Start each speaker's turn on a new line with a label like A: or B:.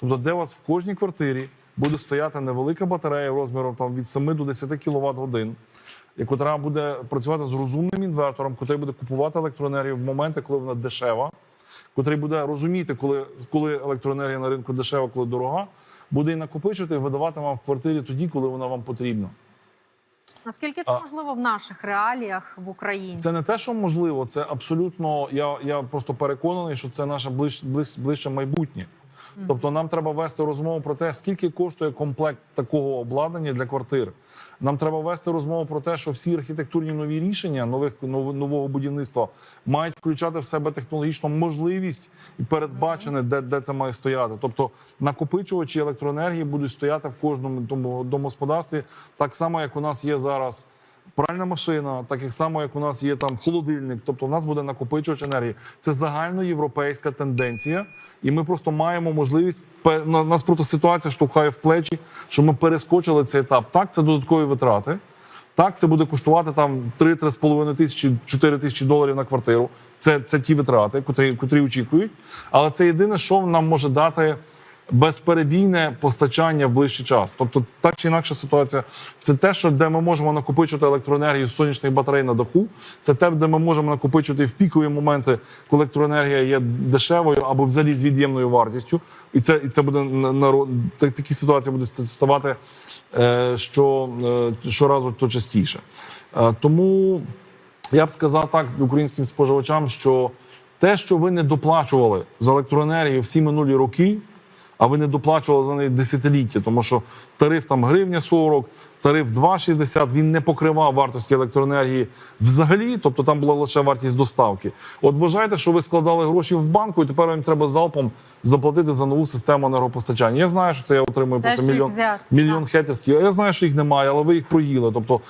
A: Тобто, де у вас в кожній квартирі буде стояти невелика батарея розміром там, від 7 до 10 кВт годин, яка буде працювати з розумним інвертором, який буде купувати електроенергію в моменти, коли вона дешева, який буде розуміти, коли, коли електроенергія на ринку дешева, коли дорога, буде і накопичувати і видавати вам в квартирі тоді, коли вона вам потрібна.
B: Наскільки це
A: А-
B: можливо в наших реаліях в Україні?
A: Це не те, що можливо, це абсолютно. Я, я просто переконаний, що це наше ближ, ближ, ближче майбутнє. Тобто нам треба вести розмову про те, скільки коштує комплект такого обладнання для квартир. Нам треба вести розмову про те, що всі архітектурні нові рішення нових нов- нового будівництва мають включати в себе технологічну можливість і передбачене, де, де це має стояти. Тобто накопичувачі електроенергії будуть стояти в кожному тому домогосподарстві, так само як у нас є зараз пральна машина, так само, як у нас є там холодильник. Тобто, в нас буде накопичувач енергії. Це загальноєвропейська тенденція, і ми просто маємо можливість нас просто ситуація штовхає в плечі, що ми перескочили цей етап. Так, це додаткові витрати. Так, це буде коштувати там 3-3,5 тисячі, 4 тисячі доларів на квартиру. Це, це ті витрати, котрі, котрі очікують. Але це єдине, що нам може дати безперебійне постачання в ближчий час. Тобто, так чи інакша ситуація, це те, що де ми можемо накопичувати електроенергію з сонячних батарей на даху. Це те, де ми можемо накопичувати в пікові моменти, коли електроенергія є дешевою або взагалі з від'ємною вартістю. І це, і це буде на так- такі ситуації будуть ставати е, що, е, щоразу то частіше. Е, тому я б сказав так українським споживачам, що те, що ви не доплачували за електроенергію всі минулі роки, а ви не доплачували за неї десятиліття, тому що тариф там гривня 40, тариф 2,60, він не покривав вартості електроенергії взагалі, тобто там була лише вартість доставки. От вважайте, що ви складали гроші в банку, і тепер вам треба залпом заплатити за нову систему енергопостачання. Я знаю, що це я отримую
B: Де
A: просто
B: ж їх
A: мільйон,
B: взяти?
A: мільйон хетерських. Я знаю, що їх немає, але ви їх проїли. Тобто